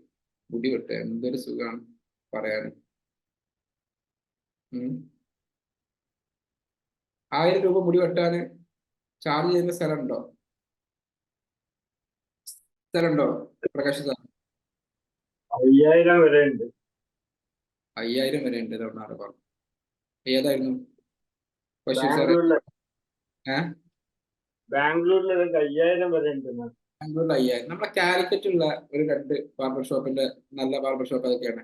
മുടി വെട്ടുക. എന്തൊരു സുഖമാണ് പറയാൻ. ആയിരം രൂപ മുടി വെട്ടാന് ചാർജ് ചെയ്യുന്ന സ്ഥലമുണ്ടോ? സ്ഥലമുണ്ടോ? പ്രകാശ് സാർ? അയ്യായിരം വരെ ഉണ്ട്. അയ്യായിരം വരെ ഉണ്ട് തവണ ഏതായിരുന്നു? ബഷീർ സാറ് ബാംഗ്ലൂരിലെ ബാംഗ്ലൂരിൽ അയ്യായിരം വരെ ഉണ്ട് ബാംഗ്ലൂരിൽ അയ്യായിരം. നമ്മുടെ കാലിക്കറ്റുള്ള ഒരു രണ്ട് ബാർബർ ഷോപ്പിന്റെ നല്ല ബാർബർ ഷോപ്പ് അതൊക്കെയാണ്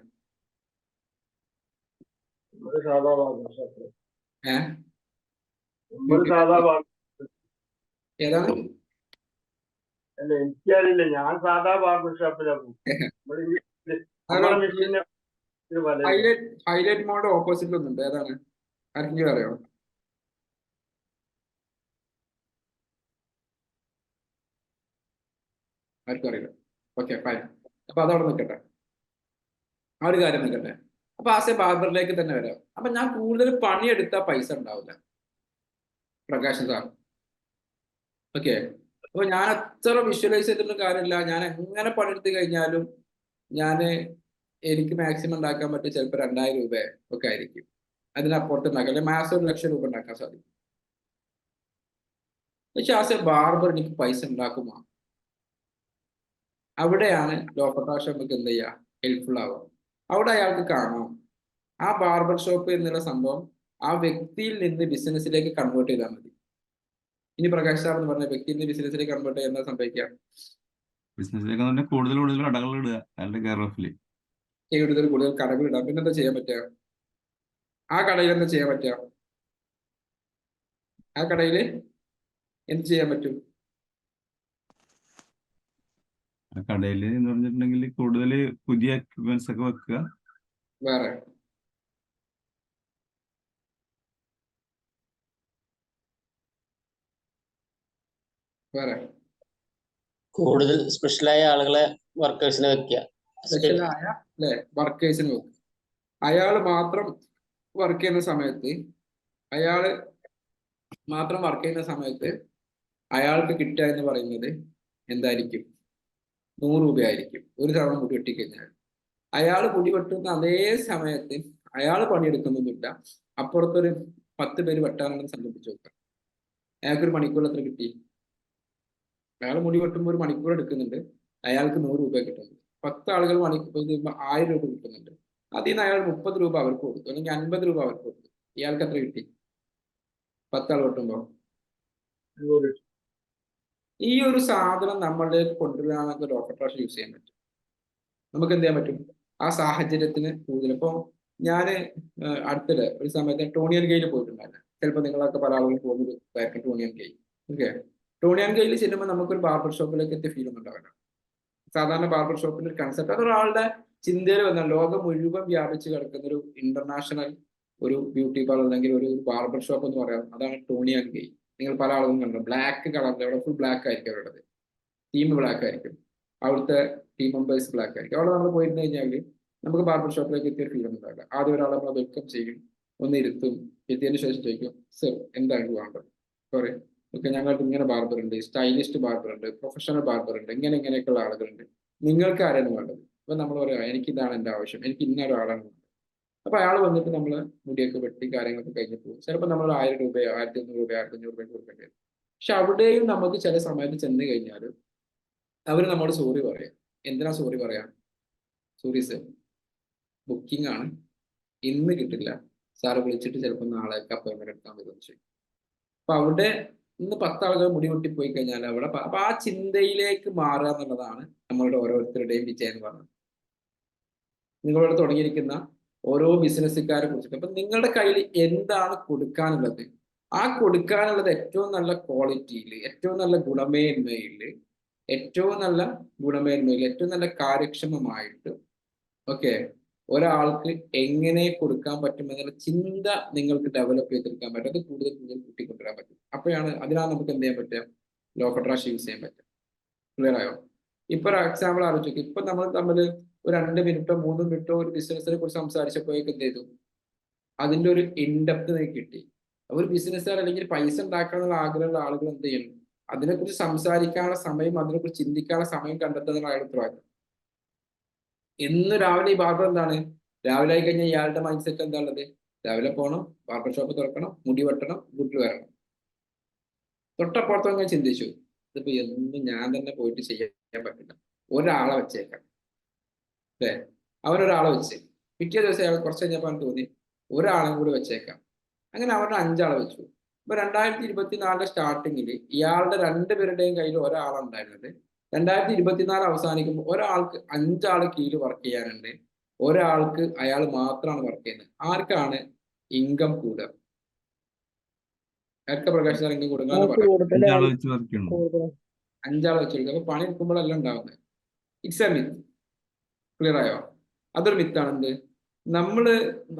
ഏതാണ്? അല്ല എനിക്കറിയില്ല. ഞാൻ സാധാ ബാർബർ ഷോപ്പിലാണ് ഹൈലൈറ്റ് ഹൈലൈറ്റ് മോഡ് ഓപ്പോസിറ്റിൽ ഒന്നുണ്ട് ഏതാണ്? ആർക്കെങ്കിലും അറിയാമോ ആർക്കും അറിയില്ല. ഓക്കെ ഫൈൻ അപ്പൊ അതവിടെ നിൽക്കട്ടെ. ആ ഒരു കാര്യം നിൽക്കട്ടെ. അപ്പൊ ആ സെ ബാർബറിലേക്ക് തന്നെ വരാം. അപ്പൊ ഞാൻ കൂടുതൽ പണിയെടുത്താൽ പൈസ ഉണ്ടാവില്ല. പ്രകാശൻ സാർ ഓക്കെ അപ്പൊ ഞാൻ അത്ര വിഷ്വലൈസ് ചെയ്തിട്ടുള്ള കാര്യമില്ല. ഞാൻ എങ്ങനെ പണിയെടുത്ത് കഴിഞ്ഞാലും ഞാൻ എനിക്ക് മാക്സിമം ഉണ്ടാക്കാൻ പറ്റും ചിലപ്പോൾ രണ്ടായിരം രൂപ ഒക്കെ ആയിരിക്കും. അതിനപ്പുറത്ത് ഉണ്ടാക്കാം അല്ലെങ്കിൽ മാസം ഒരു ലക്ഷം രൂപ ഉണ്ടാക്കാൻ സാധിക്കും. പക്ഷെ ആസ് എ ബാർബർ എനിക്ക് പൈസ ഉണ്ടാക്കുമോ? അവിടെയാണ് ലോക്കട്ടാഷ നമുക്ക് എന്ത് ചെയ്യുക? ഹെൽപ്ഫുൾ ആവുക. അവിടെ അയാൾക്ക് കാണാം ആ ബാർബർ ഷോപ്പ് എന്നുള്ള സംഭവം ആ വ്യക്തിയിൽ നിന്ന് ബിസിനസ്സിലേക്ക് കൺവേർട്ട് ചെയ്താൽ മതി. ഇനി പ്രകാശ് സാർ എന്ന് പറഞ്ഞ വ്യക്തിയിൽ നിന്ന് ബിസിനസ്സിലേക്ക് കൺവേർട്ട് ചെയ്യാൻ എന്താ സംഭവിക്കുക? ബിസിനസ്സിലേക്ക് കൂടുതൽ കൂടുതൽ കടകൾ ഇടുക അയാളുടെ കെയർ ഓഫിൽ കൂടുതൽ കൂടുതൽ കടകൾ ഇടാം. പിന്നെ എന്താ ചെയ്യാൻ പറ്റുക? ആ കടയിൽ എന്താ ചെയ്യാൻ പറ്റുക? ആ കടയിൽ എന്ത് ചെയ്യാൻ പറ്റും ആ കടയിൽ എന്ന് പറഞ്ഞിട്ടുണ്ടെങ്കിൽ കൂടുതൽ പുതിയ എക്യുപ്മെന്റ്സ് ഒക്കെ വെക്കുക. വേറെ. വേറെ. കൂടുതൽ സ്പെഷ്യലായ ആളുകളെ വർക്കേഴ്സിനെ വെക്കുക. സ്പെഷ്യലായ അല്ലെ വർക്കേഴ്സിന് വെക്കുക. അയാൾ മാത്രം വർക്ക് ചെയ്യുന്ന സമയത്ത് അയാൾ മാത്രം വർക്ക് ചെയ്യുന്ന സമയത്ത് അയാൾക്ക് കിട്ടുക എന്ന് പറയുന്നത് എന്തായിരിക്കും? നൂറ് രൂപയായിരിക്കും. ഒരു തവണ മുടി വെട്ടിക്കഴിഞ്ഞാൽ. അയാൾ മുടി വെട്ടുന്ന അതേ സമയത്ത് അയാൾ പണിയെടുക്കുന്നൊന്നുമില്ല അപ്പുറത്തൊരു പത്ത് പേര് വെട്ടാനുണ്ടെന്ന് സങ്കല്പിച്ച് നോക്കാം അയാൾക്കൊരു മണിക്കൂർ എത്ര കിട്ടി? അയാൾ മുടി വെട്ടുമ്പോൾ ഒരു മണിക്കൂർ എടുക്കുന്നുണ്ട്. അയാൾക്ക് നൂറ് രൂപ കിട്ടുന്നുണ്ട്. പത്ത് ആളുകൾ മണിക്കൂർ ആയിരം രൂപ കിട്ടുന്നുണ്ട്. അതിൽ നിന്ന് അയാൾ മുപ്പത് രൂപ അവർക്ക് കൊടുത്തു. അല്ലെങ്കിൽ അൻപത് രൂപ അവർക്ക് കൊടുത്തു. ഇയാൾക്ക് എത്ര കിട്ടി? പത്താൾ വെട്ടുമ്പോൾ. ഈ ഒരു സാധനം നമ്മളുടെ കൊണ്ടുവരാനൊക്കെ ഡോക്ടർ ഓപ്പർട്രാഷ് യൂസ് ചെയ്യാൻ പറ്റും. നമുക്ക് എന്ത് ചെയ്യാൻ പറ്റും? ആ സാഹചര്യത്തിന് കൂടുതൽ. ഇപ്പോൾ ഞാൻ അടുത്തിടെ ഒരു സമയത്ത് ടോണിയൻ ഗെയിൽ പോയിട്ടുണ്ടായിരുന്നു. ചിലപ്പോൾ നിങ്ങളൊക്കെ പല ആളുകളും പോകുന്നത് ടോണിയൻ ഗെയിൽ ഓക്കെ ടോണിയൻ ഗെയിൽ ചെല്ലുമ്പോൾ നമുക്കൊരു ബാർബർ ഷോപ്പിലേക്ക് എത്തിയ ഫീൽ ഒന്നുണ്ടാവില്ല സാധാരണ ബാർബർ ഷോപ്പിന്റെ ഒരു കൺസെപ്റ്റ് അതൊരാളുടെ ചിന്തയിൽ വന്ന ലോകം മുഴുവൻ വ്യാപിച്ച് കിടക്കുന്ന ഒരു ഇന്റർനാഷണൽ ഒരു ബ്യൂട്ടി പാർലർ അല്ലെങ്കിൽ ഒരു ബാർബർ ഷോപ്പ് എന്ന് പറയാം. അതാണ് ടോണിയൻ ആൻഡ് ഗെയ് നിങ്ങൾ പല ആളുകളും കണ്ടു. ബ്ലാക്ക് കളറിൽ അവിടെ ഫുൾ ബ്ലാക്ക് ആയിരിക്കും അവരുടേത് ടീം ബ്ലാക്ക് ആയിരിക്കും. അവിടുത്തെ ടീം മെമ്പേഴ്സ് ബ്ലാക്ക് ആയിരിക്കും. അവിടെ നമ്മൾ പോയിരുന്നു കഴിഞ്ഞാൽ നമുക്ക് ബാർബർ ഷോപ്പിലേക്ക് എത്തിയ ഫീൽ ഉണ്ടാവില്ല. ആദ്യം ഒരാളെ നമ്മൾ വെൽക്കം ചെയ്യും ഒന്ന് ഇരുത്തും എത്തിയതിനു ശേഷം ചോദിക്കും സർ എന്താണ് വേണ്ടത്? സോറി ഓക്കെ ഞങ്ങൾക്ക് ഇങ്ങനെ ബാർബർ ഉണ്ട് സ്റ്റൈലിസ്റ്റ് ബാർബർ ഉണ്ട് പ്രൊഫഷണൽ ബാർബർ ഉണ്ട് ഇങ്ങനെ ഇങ്ങനെയൊക്കെയുള്ള ആളുകളുണ്ട്. നിങ്ങൾക്ക് ആരാണ് വേണ്ടത്? അപ്പൊ നമ്മൾ പറയാം എനിക്ക് ഇതാണ് എന്റെ ആവശ്യം. എനിക്ക് ഇന്ന ഒരാളാണ് അപ്പൊ അയാൾ വന്നിട്ട് നമ്മൾ മുടിയൊക്കെ വെട്ടി കാര്യങ്ങളൊക്കെ കഴിഞ്ഞ് പോകും. ചിലപ്പോൾ നമ്മൾ ആയിരം രൂപയോ ആയിരത്തി അഞ്ഞൂറ് രൂപയോ ആയിരത്തി അഞ്ഞൂറ് രൂപയോ കൊടുക്കേണ്ടി വരും. പക്ഷെ അവിടെയും നമുക്ക് ചില സമയത്ത് ചെന്ന് കഴിഞ്ഞാൽ അവർ നമ്മോട് സോറി പറയാം. എന്തിനാ സോറി പറയാം? സോറി സർ ബുക്കിംഗ് ആണ്. ഇന്ന് കിട്ടില്ല. സാറ് വിളിച്ചിട്ട് ചിലപ്പോൾ നാളെ അപ്പോയിൻമെന്റ് എടുക്കാൻ വരും ചോദിക്കും. അപ്പൊ അവിടെ ഇന്ന് പത്ത് ആളുകൾ മുടി വെട്ടി പോയി കഴിഞ്ഞാൽ അവിടെ അപ്പൊ ആ ചിന്തയിലേക്ക് മാറുക എന്നുള്ളതാണ് നമ്മളുടെ ഓരോരുത്തരുടെയും വിജയം എന്ന് പറയുന്നത്. നിങ്ങളോട് തുടങ്ങിയിരിക്കുന്ന ഓരോ ബിസിനസ്സുകാരെ കുറിച്ചിട്ട്. അപ്പൊ നിങ്ങളുടെ കയ്യിൽ എന്താണ് കൊടുക്കാനുള്ളത്? ആ കൊടുക്കാനുള്ളത് ഏറ്റവും നല്ല ക്വാളിറ്റിയിൽ ഏറ്റവും നല്ല ഗുണമേന്മയിൽ ഏറ്റവും നല്ല ഗുണമേന്മയിൽ ഏറ്റവും നല്ല കാര്യക്ഷമമായിട്ട് ഓക്കെ ഒരാൾക്ക് എങ്ങനെ കൊടുക്കാൻ പറ്റുമെന്നുള്ള ചിന്ത നിങ്ങൾക്ക് ഡെവലപ്പ് ചെയ്തെടുക്കാൻ പറ്റും. അത് കൂടുതൽ കൂടുതൽ കൂട്ടിക്കൊണ്ടുവരാൻ പറ്റും. അപ്പോഴാണ് അതിനാണ് നമുക്ക് എന്ത് ചെയ്യാൻ പറ്റുക? ലോക്കട്രാഷ് യൂസ് ചെയ്യാൻ പറ്റും ക്ലിയർ ആയോ? ഇപ്പൊ ഒരു എക്സാമ്പിൾ ആലോചിക്കും. ഇപ്പൊ നമ്മൾ തമ്മിൽ ഒരു രണ്ട് മിനിറ്റോ മൂന്ന് മിനിറ്റോ ഒരു ബിസിനസിനെ കുറിച്ച് സംസാരിച്ചപ്പോഴേക്ക് എന്ത് ചെയ്തു? അതിന്റെ ഒരു ഇൻഡെപ്ത് നിങ്ങൾക്ക് കിട്ടി. ഒരു ബിസിനസ്സുകാർ അല്ലെങ്കിൽ പൈസ ഉണ്ടാക്കാനുള്ള ആഗ്രഹമുള്ള ആളുകൾ എന്ത് ചെയ്യണം? അതിനെക്കുറിച്ച് സംസാരിക്കാനുള്ള സമയം അതിനെക്കുറിച്ച് ചിന്തിക്കാനുള്ള സമയം കണ്ടെത്തുന്ന അയാൾ ഉത്തരവാദിത്തം ഇന്ന് രാവിലെ ഈ ബാർബർ എന്താണ്? രാവിലെ ആയി കഴിഞ്ഞാൽ ഇയാളുടെ മൈൻഡ് സെറ്റ് എന്താ ഉള്ളത്? രാവിലെ പോകണം ബാർബർ ഷോപ്പ് തുറക്കണം മുടി വെട്ടണം വീട്ടിൽ വരണം. തൊട്ടപ്പുറത്തും ഞാൻ ചിന്തിച്ചു ഇതിപ്പോ എന്നും ഞാൻ തന്നെ പോയിട്ട് ചെയ്യാൻ പറ്റില്ല. ഒരാളെ വെച്ചേക്കാം. അല്ലേ? അവനൊരാളെ വെച്ച്. പിറ്റേ ദിവസം അയാൾ കുറച്ച് കഴിഞ്ഞപ്പോൾ അവൻ തോന്നി ഒരാളും കൂടി വെച്ചേക്കാം. അങ്ങനെ അവരുടെ അഞ്ചാളെ വെച്ചു. ഇപ്പൊ രണ്ടായിരത്തി ഇരുപത്തിനാലിന്റെ സ്റ്റാർട്ടിങ്ങിൽ ഇയാളുടെ രണ്ടുപേരുടെയും കയ്യിൽ ഒരാളുണ്ടായിരുന്നത് രണ്ടായിരത്തി ഇരുപത്തിനാല് അവസാനിക്കുമ്പോൾ ഒരാൾക്ക് അഞ്ചാൾ കീഴിൽ വർക്ക് ചെയ്യാനുണ്ട്. ഒരാൾക്ക് അയാൾ മാത്രമാണ് വർക്ക് ചെയ്യുന്നത്. ആർക്കാണ്? ഇൻകം കൂടുക. ആർക്കാ പ്രകാശ് സാർ ഇൻകം കൂടുക അഞ്ചാൾ വെച്ചെടുക്കുക അപ്പൊ പണി എടുക്കുമ്പോഴല്ല ഉണ്ടാവുന്നത്? ഇറ്റ്സ് എ മിത്ത് ക്ലിയർ ആയോ? അതൊരു മിത്താണ് എന്ത് നമ്മൾ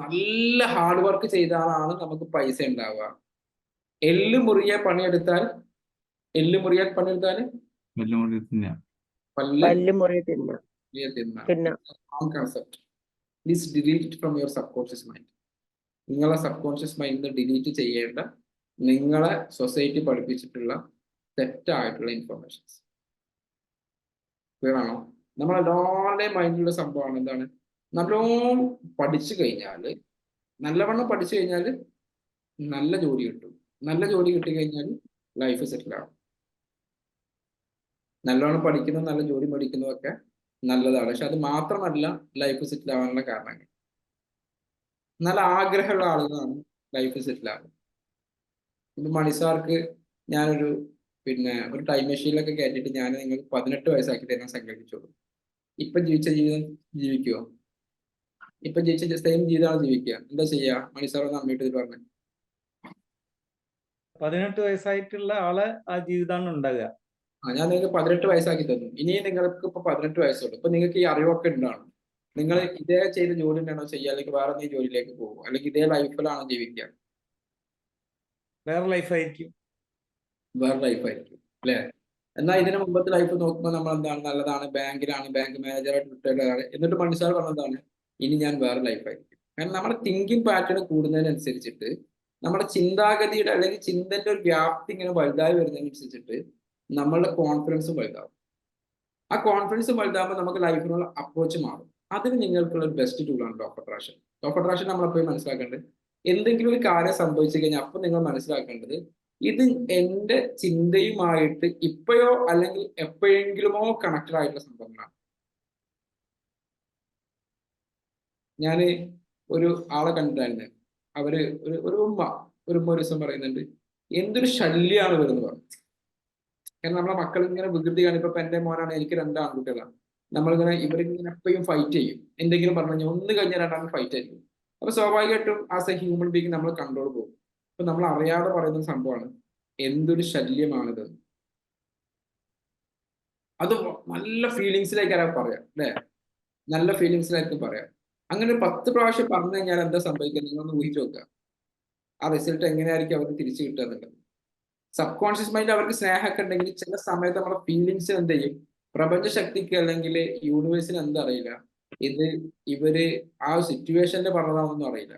നല്ല ഹാർഡ് വർക്ക് ചെയ്താലാണ് നമുക്ക് പൈസ ഉണ്ടാവുക എല്ല് മുറിയെ പണിയെടുത്താൽ എല്ല് മുറിയാൽ പണിയെടുത്താൽ? Delete from your subconscious mind നിങ്ങളെ സബ് കോൺഷ്യസ് മൈൻഡ് ഡിലീറ്റ് ചെയ്യേണ്ട നിങ്ങളെ സൊസൈറ്റി പഠിപ്പിച്ചിട്ടുള്ള തെറ്റായിട്ടുള്ള ഇൻഫർമേഷൻസ് ക്ലിയർ ആണോ? നമ്മളെല്ലാവരുടെയും മൈൻഡിലുള്ള സംഭവമാണ് എന്താണ്? നല്ലോണം പഠിച്ചു കഴിഞ്ഞാൽ നല്ലവണ്ണം പഠിച്ചു കഴിഞ്ഞാൽ നല്ല ജോലി കിട്ടും. നല്ല ജോലി കിട്ടിക്കഴിഞ്ഞാൽ ലൈഫ് സെറ്റിൽ ആവും. നല്ലോണം പഠിക്കുന്നു നല്ല ജോലി പഠിക്കുന്നതൊക്കെ നല്ലതാണ്. പക്ഷെ അത് മാത്രമല്ല ലൈഫ് സെറ്റിൽ ആവാനുള്ള കാരണങ്ങൾ. നല്ല ആഗ്രഹമുള്ള ആളുകളാണ് ലൈഫ് സെറ്റിൽ ആവുന്നത് ഇപ്പൊ മണിസാർക്ക് ഞാനൊരു പിന്നെ ഒരു ടൈം മെഷീനിലൊക്കെ കയറ്റിയിട്ട് ഞാൻ നിങ്ങൾക്ക് പതിനെട്ട് വയസ്സാക്കി തരാൻ സങ്കല്പിച്ചോളൂ. ഇപ്പൊ ജീവിച്ച ജീവിതം ജീവിക്കുമോ ഇപ്പൊ ജീവിച്ച സെയിം ജീവിതമാണ് ജീവിക്കുക. എന്താ ചെയ്യാ? മണിസാർ ഒന്ന് അമ്മയിട്ട് പറഞ്ഞു. പതിനെട്ട് വയസ്സായിട്ടുള്ള ആളെ ആ ജീവിതമാണ് ഉണ്ടാകുക. ആ ഞാൻ നിങ്ങൾക്ക് പതിനെട്ട് വയസ്സാക്കി തന്നു. ഇനി നിങ്ങൾക്ക് ഇപ്പൊ പതിനെട്ട് വയസ്സുള്ളൂ. ഇപ്പൊ നിങ്ങൾക്ക് ഈ അറിവൊക്കെ ഉണ്ടാണ് നിങ്ങൾ ഇതേ ചെയ്ത ജോലി തന്നെയാണോ ചെയ്യുക? അല്ലെങ്കിൽ വേറെ എന്തെങ്കിലും ജോലിയിലേക്ക് പോകും അല്ലെങ്കിൽ ഇതേ ലൈഫിലാണോ ജീവിക്കുക? വേറെ ലൈഫായിരിക്കും. വേറെ ലൈഫായിരിക്കും. അല്ലേ? എന്നാൽ ഇതിന് മുമ്പത്തെ ലൈഫ് നോക്കുമ്പോൾ നമ്മൾ എന്താണ്? നല്ലതാണ് ബാങ്കിലാണ് ബാങ്ക് മാനേജറായിട്ട് റിട്ടയർഡ് ആണ് എന്നിട്ട് മനുഷ്യർ പറഞ്ഞതാണ് ഇനി ഞാൻ വേറെ ലൈഫായിരിക്കും കാരണം നമ്മുടെ തിങ്കിങ് പാറ്റേൺ കൂടുന്നതിനനുസരിച്ചിട്ട് നമ്മുടെ ചിന്താഗതിയുടെ അല്ലെങ്കിൽ ചിന്തന്റെ ഒരു വ്യാപ്തി ഇങ്ങനെ വലുതായി വരുന്നതിനനുസരിച്ചിട്ട് നമ്മളുടെ കോൺഫിഡൻസും വലുതാവും. ആ കോൺഫിഡൻസ് വലുതാകുമ്പോൾ നമുക്ക് ലൈഫിനുള്ള അപ്രോച്ച് മാറും. അതിന് നിങ്ങൾക്കുള്ള ഒരു ബെസ്റ്റ് ടൂളാണ് ഡോക്ടർ ട്രാഷൻ ഡോക്ടർ ട്രാഷൻ നമ്മളെപ്പോഴും മനസ്സിലാക്കേണ്ടത് എന്തെങ്കിലും ഒരു കാര്യം സംഭവിച്ചു കഴിഞ്ഞാൽ അപ്പം നിങ്ങൾ മനസ്സിലാക്കേണ്ടത് ഇത് എന്റെ ചിന്തയുമായിട്ട് ഇപ്പോഴോ അല്ലെങ്കിൽ എപ്പോഴെങ്കിലുമോ കണക്റ്റഡ് ആയിട്ടുള്ള സംഭവങ്ങളാണ്. ഞാൻ ഒരു ആളെ കണ്ടിട്ടുണ്ട് അവർ ഒരു ഒരു ഉമ്മ ഒരു ഉമ്മ ഒരു ദിവസം പറയുന്നുണ്ട് എന്തൊരു ശല്യാണ് ഇവരെന്ന് കാരണം നമ്മളെ മക്കൾ ഇങ്ങനെ വികൃതി കാണിപ്പോ എന്റെ മോനാണ് എനിക്ക് രണ്ട് ആൺകുട്ടികളാണ് നമ്മളിങ്ങനെ ഇവരിങ്ങനെ എപ്പോഴും ഫൈറ്റ് ചെയ്യും. എന്തെങ്കിലും പറഞ്ഞു കഴിഞ്ഞാൽ ഒന്ന് കഴിഞ്ഞാൽ രണ്ടാമത് ഫൈറ്റ് ആയിരിക്കും. അപ്പൊ സ്വാഭാവികമായിട്ടും ആസ് എ ഹ്യൂമൻ ബീങ് നമ്മൾ കൺട്രോൾ പോകും. അപ്പൊ നമ്മൾ അറിയാതെ പറയുന്ന സംഭവമാണ്. എന്തൊരു ശല്യമാണിത്. അത് നല്ല ഫീലിങ്സിലേക്ക് ഫീലിങ്സിലേക്കാണ് പറയാം അല്ലെ? നല്ല ഫീലിങ്സിലായിരിക്കും പറയാം. അങ്ങനെ പത്ത് പ്രാവശ്യം പറഞ്ഞു കഴിഞ്ഞാൽ എന്താ സംഭവിക്കുക? നിങ്ങളൊന്ന് ഊഹിച്ചു നോക്കുക. ആ റിസൾട്ട് എങ്ങനെയായിരിക്കും അവർക്ക് തിരിച്ചു കിട്ടുക എന്നുള്ളത്. സബ് കോൺഷ്യസ് മൈൻഡ് അവർക്ക് സ്നേഹമൊക്കെ ഉണ്ടെങ്കിൽ ചില സമയത്ത് നമ്മുടെ ഫീലിങ്സ് എന്ത് ചെയ്യും? പ്രപഞ്ച ശക്തിക്ക് അല്ലെങ്കിൽ യൂണിവേഴ്സിന് എന്താ അറിയില്ല? ഇത് ഇവർ ആ സിറ്റുവേഷനിൽ പറഞ്ഞതാണെന്നൊന്നും അറിയില്ല.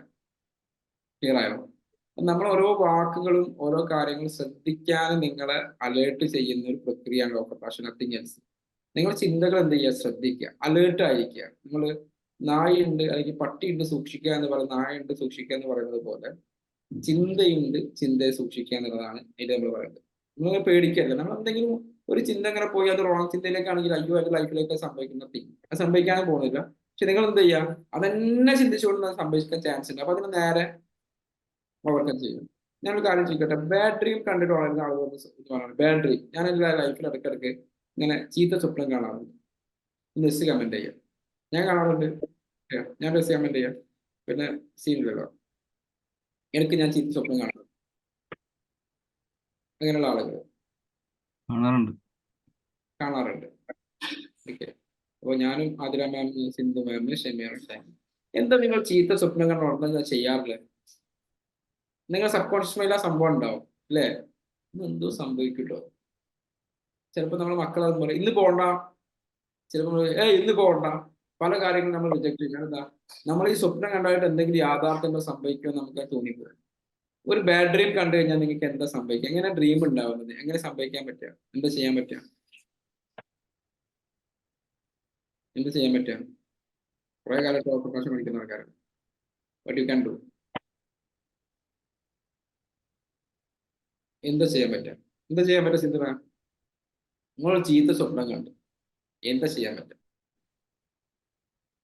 ക്ലിയർ ആയോ? നമ്മൾ ഓരോ വാക്കുകളും ഓരോ കാര്യങ്ങളും ശ്രദ്ധിക്കാൻ നിങ്ങളെ അലേർട്ട് ചെയ്യുന്ന ഒരു പ്രക്രിയയാണ് ഡോക്ടർ ഭാഷ നത്തിങ് എൽസ് നിങ്ങൾ ചിന്തകൾ എന്ത് ചെയ്യുക? ശ്രദ്ധിക്കുക. അലേർട്ട് ആയിരിക്കുക. നിങ്ങൾ നായുണ്ട് അല്ലെങ്കിൽ പട്ടിയുണ്ട് സൂക്ഷിക്കുക എന്ന് പറയുന്നത് നായുണ്ട് സൂക്ഷിക്കുക എന്ന് പറയുന്നത് പോലെ ചിന്തയുണ്ട് ചിന്തയെ സൂക്ഷിക്കുക എന്നുള്ളതാണ് ഇത് നമ്മൾ പറയുന്നത്. നിങ്ങൾ പേടിക്കരുത്. നമ്മൾ എന്തെങ്കിലും ഒരു ചിന്ത ഇങ്ങനെ പോയി അത് റോങ് ചിന്തയിലേക്കാണെങ്കിൽ അയ്യോ അത് ലൈഫിലേക്ക് സംഭവിക്കുന്ന തിങ് അത് സംഭവിക്കാനും പോകുന്നില്ല. പക്ഷെ നിങ്ങൾ എന്ത് ചെയ്യുക? അതന്നെ ചിന്തിച്ചുകൊണ്ട് സംഭവിക്കാൻ ചാൻസ് ഉണ്ട്. അപ്പൊ അതിന് നേരെ ഓവർകം ചെയ്യും. ഞാനൊരു കാര്യം ചോദിക്കട്ടെ? ബാഡ് ഡ്രീം കണ്ടിട്ട് വളരുന്ന ആളുകൾ ഇത് ബാഡ് ഡ്രീം ഞാൻ എല്ലാ ലൈഫിൽ ഇടയ്ക്കിടയ്ക്ക് ഇങ്ങനെ ചീത്ത സ്വപ്നം കാണാറുണ്ട്. ബസ് കമന്റ് ചെയ്യാം. ഞാൻ കാണാറുണ്ട്. ഞാൻ ബസ് കമന്റ് ചെയ്യാം. പിന്നെ സീനില്ലല്ലോ എനിക്ക് ഞാൻ ചീത്ത സ്വപ്നം കാണാറുണ്ട്. അങ്ങനെയുള്ള ആളുകൾ കാണാറുണ്ട്. കാണാറുണ്ട്. ഓക്കെ. അപ്പോൾ ഞാനും ആതിര മാം സിന്ധു മാം ഷെമിയ എന്താ നിങ്ങൾ ചീത്ത സ്വപ്നം കണ്ട് ഉടനെ ചെയ്യാറില്ല? നിങ്ങൾ സബ് കോൺഷ്യസ് മൈൻഡ് ആ സംഭവം ഉണ്ടാവും അല്ലേ? എന്തോ സംഭവിക്കട്ടോ? ചിലപ്പോൾ നമ്മുടെ മക്കൾ അത് പറയും ഇന്ന് പോകണ്ട ചിലപ്പോൾ ഏ ഇന്ന് പോകണ്ട പല കാര്യങ്ങളും നമ്മൾ റിജക്ട് ചെയ്യും. എന്താ നമ്മൾ ഈ സ്വപ്നം കണ്ടായിട്ട് എന്തെങ്കിലും യാഥാർത്ഥ്യം സംഭവിക്കുമെന്ന് നമുക്ക് തോന്നിപ്പോകും. ഒരു ബാഡ് ഡ്രീം കണ്ടു കഴിഞ്ഞാൽ നിങ്ങൾക്ക് എന്താ സംഭവിക്കുക? എങ്ങനെ ഡ്രീം ഉണ്ടാവുന്നത്? എങ്ങനെ സംഭവിക്കാൻ പറ്റുക? എന്താ ചെയ്യാൻ പറ്റുക? എന്ത് ചെയ്യാൻ പറ്റുക? കുറെ കാലത്ത് ഓപ്പറേഷൻ പഠിക്കുന്ന ആൾക്കാരാണ്. വട്ട് യു ക്യാൻ ഡു എന്താ ചെയ്യാൻ പറ്റുക? എന്താ ചെയ്യാൻ പറ്റുക സിന്ധുന നിങ്ങൾ ചീത്ത സ്വപ്നം കണ്ടു. എന്താ ചെയ്യാൻ പറ്റുക?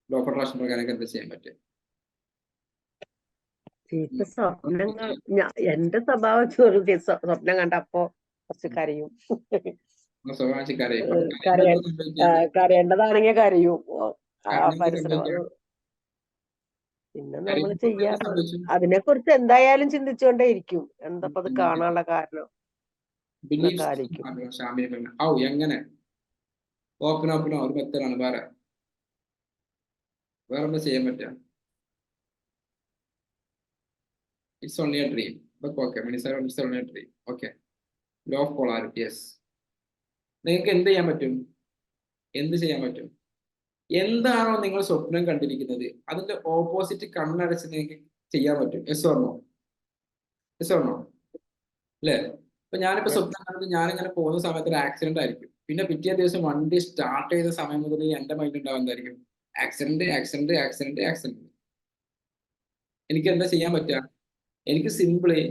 ഡോക്ടർ റാഷൻ പ്രകാരം എന്താ ചെയ്യാൻ പറ്റുക? ചീത്ത സ്വപ്നങ്ങൾ എന്റെ സ്വഭാവം ചെറുത് സ്വപ്നം കണ്ടപ്പോ കുറച്ച് കരയും. കരയേണ്ടതാണെങ്കിൽ കരയും. പരിസരം പിന്നെ നമ്മൾ ചെയ്യാ. അതിനെ കുറിച്ച് എന്തായാലും ചിന്തിച്ചുകൊണ്ടേ ഇരിക്കും എന്തപ്പോ അത് കാണാനുള്ള കാരണം എങ്ങനെ? ഓപ്പൺ ഓപ്പണോ ഒരു മെത്തഡാണ് വേറെ. വേറെ എന്താ ചെയ്യാൻ പറ്റുക ഇറ്റ്സ് ഓൺലി എ ഡ്രീം ഇതൊക്കെ okay Mani sir it's only a dream okay law of polarity yes നിങ്ങൾക്ക് എന്ത് ചെയ്യാൻ പറ്റും? എന്ത് ചെയ്യാൻ പറ്റും? എന്താണോ നിങ്ങൾ സ്വപ്നം കണ്ടിരിക്കുന്നത്? അതിന്റെ ഓപ്പോസിറ്റ് കണ്ണടച്ച് നിങ്ങൾക്ക് ചെയ്യാൻ പറ്റും. എസ് ഓർണോ എസ് ഓർണോ അല്ലേ? ഇപ്പൊ ഞാനിപ്പോ സ്വപ്നം കണ്ടത് ഞാനിങ്ങനെ പോകുന്ന സമയത്ത് ഒരു ആക്സിഡന്റ് ആയിരിക്കും. പിന്നെ പിറ്റേ ദിവസം വണ്ടി സ്റ്റാർട്ട് ചെയ്ത സമയം മുതൽ എന്റെ മൈൻഡ് ഉണ്ടാവുന്നതായിരിക്കും ആക്സിഡന്റ് ആക്സിഡന്റ് ആക്സിഡന്റ് ആക്സിഡന്റ് എനിക്ക് എന്താ ചെയ്യാൻ പറ്റുക എനിക്ക് സിമ്പിളി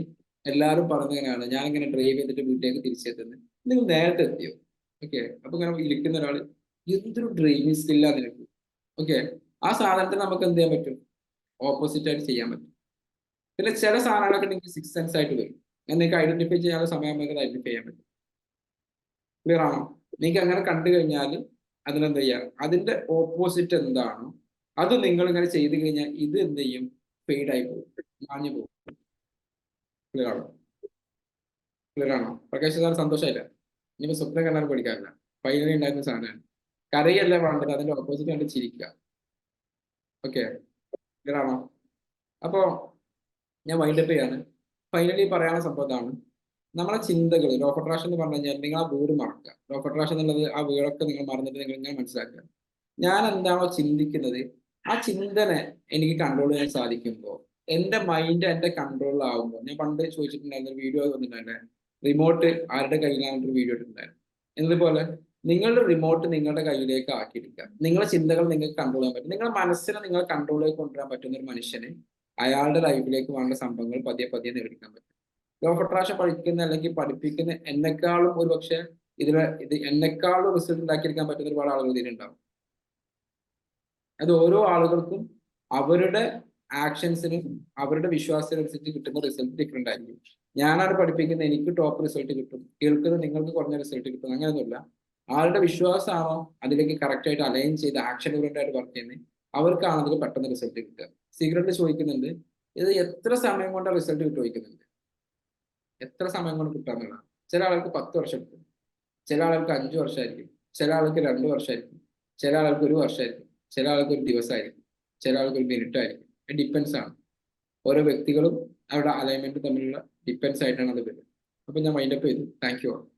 എല്ലാവരും പറഞ്ഞങ്ങനെയാണ്. ഞാനിങ്ങനെ ഡ്രൈവ് ചെയ്തിട്ട് വീട്ടിലേക്ക് തിരിച്ചെത്തുന്നത്. നിങ്ങൾ നേരത്തെ എത്തിയോ? ഓക്കെ അപ്പൊ ഇങ്ങനെ ഇരിക്കുന്ന ഒരാൾ എന്തൊരു ഡ്രൈവിംഗ് സ്കില്ലാ നിനക്ക് ഓക്കെ ആ സാധനത്തിന് നമുക്ക് എന്ത് ചെയ്യാൻ പറ്റും? ഓപ്പോസിറ്റ് ആയിട്ട് ചെയ്യാൻ പറ്റും. പിന്നെ ചില സാധനങ്ങളൊക്കെ നിങ്ങൾക്ക് സിക്സ് സെൻസ് ആയിട്ട് വരും. നിങ്ങൾക്ക് ഐഡന്റിഫൈ ചെയ്യാനുള്ള സമയം നിങ്ങൾക്ക് ഐഡന്റിഫൈ ചെയ്യാൻ പറ്റും. ക്ലിയർ ആണോ? നിങ്ങൾക്ക് അങ്ങനെ കണ്ടു കഴിഞ്ഞാൽ അതിനെന്ത് ചെയ്യാം? അതിന്റെ ഓപ്പോസിറ്റ് എന്താണോ അത് നിങ്ങൾ ഇങ്ങനെ ചെയ്തു കഴിഞ്ഞാൽ ഇത് എന്ത് ചെയ്യും? ഫെയ്ഡ് ആയി പോകും. മാഞ്ഞു പോകും. ക്ലിയർ ആണോ? ക്ലിയർ ആണോ? പ്രകാശ് സാർ സന്തോഷമായില്ല? ഇനിയിപ്പോ സ്വപ്നം കണ്ടാൽ പഠിക്കാറില്ല ഫൈനലി ഉണ്ടായിരുന്ന സാധനമാണ്. കരയല്ല വേണ്ടത്? അതിന്റെ ഓപ്പോസിറ്റ് കണ്ട് ചിരിക്കുക ഓക്കെ ആണോ? അപ്പോ ഞാൻ വൈൻഡപ്പ് ചെയ്യാണ്. ഫൈനലി പറയാനുള്ള സംഭവം ഇതാണ്. നമ്മളെ ചിന്തകൾ റോഫട്രാഷൻ എന്ന് പറഞ്ഞു കഴിഞ്ഞാൽ നിങ്ങൾ ആ വീട് മറക്കുക. റോഫട്രാഷൻ എന്നുള്ളത് ആ വീടൊക്കെ നിങ്ങൾ മറന്നിട്ട് നിങ്ങൾ ഇങ്ങനെ മനസ്സിലാക്കുക. ഞാൻ എന്താണോ ചിന്തിക്കുന്നത് ആ ചിന്തനെ എനിക്ക് കൺട്രോൾ ചെയ്യാൻ സാധിക്കുമ്പോൾ എന്റെ മൈൻഡ് എന്റെ കൺട്രോളിലാവുമ്പോൾ ഞാൻ പണ്ട് ചോദിച്ചിട്ടുണ്ടായിരുന്ന വീഡിയോ വന്നിട്ടുണ്ടായിരുന്നു. റിമോട്ട് ആരുടെ കയ്യിലാണെന്നൊരു വീഡിയോ ഇട്ടിട്ടുണ്ടായിരുന്നു. എന്നതുപോലെ നിങ്ങളുടെ റിമോട്ട് നിങ്ങളുടെ കയ്യിലേക്ക് ആക്കിയിരിക്കുക നിങ്ങളുടെ ചിന്തകൾ നിങ്ങൾക്ക് കൺട്രോൾ ചെയ്യാൻ പറ്റും. നിങ്ങളുടെ മനസ്സിനെ നിങ്ങൾ കൺട്രോളിലേക്ക് കൊണ്ടുവരാൻ പറ്റുന്ന ഒരു മനുഷ്യന് അയാളുടെ ലൈഫിലേക്ക് വേണ്ട സംഭവങ്ങൾ പതിയെ പതിയെ നേടിക്കാൻ പറ്റും. ലോഫട്രാഷ പഠിക്കുന്ന അല്ലെങ്കിൽ പഠിപ്പിക്കുന്ന എന്നെക്കാളും ഒരു പക്ഷെ ഇതിലെ ഇത് എന്നെക്കാളും റിസൾട്ട് ഉണ്ടാക്കിയെടുക്കാൻ പറ്റുന്ന ഒരുപാട് ആളുകൾ ഇതിലുണ്ടാവും അത് ഓരോ ആളുകൾക്കും അവരുടെ ആക്ഷൻസിനും അവരുടെ വിശ്വാസത്തിനനുസരിച്ച് കിട്ടുന്ന റിസൾട്ട് ഡിഫറെന്റ് ആയിരിക്കും. ഞാനാണ് പഠിപ്പിക്കുന്നത് എനിക്ക് ടോപ്പ് റിസൾട്ട് കിട്ടും. കേൾക്കുന്നത് നിങ്ങൾക്ക് കുറഞ്ഞ റിസൾട്ട് കിട്ടും. അങ്ങനെയൊന്നുമില്ല. ആരുടെ വിശ്വാസമാണോ അതിലേക്ക് കറക്റ്റ് ആയിട്ട് അലൈൻ ചെയ്ത് ആക്ഷൻ ഓറിയന്റഡ് ആയിട്ട് വർക്ക് ചെയ്യുന്നത് അവർക്കാണ് അതിൽ പെട്ടെന്ന് റിസൾട്ട് കിട്ടുക. സീക്രട്ട് ചോദിക്കുന്നുണ്ട് ഇത് എത്ര സമയം കൊണ്ട് റിസൾട്ട് കിട്ടും എത്ര സമയം കൊണ്ട് കിട്ടാമെന്നാണ് ചില ആൾക്ക് പത്ത് വർഷം എടുക്കും. ചില ആൾക്ക് അഞ്ചു വർഷമായിരിക്കും. ചില ആൾക്ക് രണ്ട് വർഷമായിരിക്കും. ചില ആൾക്ക് ഒരു വർഷമായിരിക്കും. ചില ആൾക്ക് ഒരു ദിവസമായിരിക്കും. ചില ആൾക്ക് ഒരു മിനിറ്റ് ആയിരിക്കും. ഡിപ്പെൻസ് ആണ്. ഓരോ വ്യക്തികളും അവരുടെ അലൈൻമെന്റ് തമ്മിലുള്ള ഡിപ്പെൻസ് ആയിട്ടാണ് അത് വരുന്നത്. അപ്പൊ ഞാൻ മൈൻഡപ്പ് ചെയ്തു. Thank you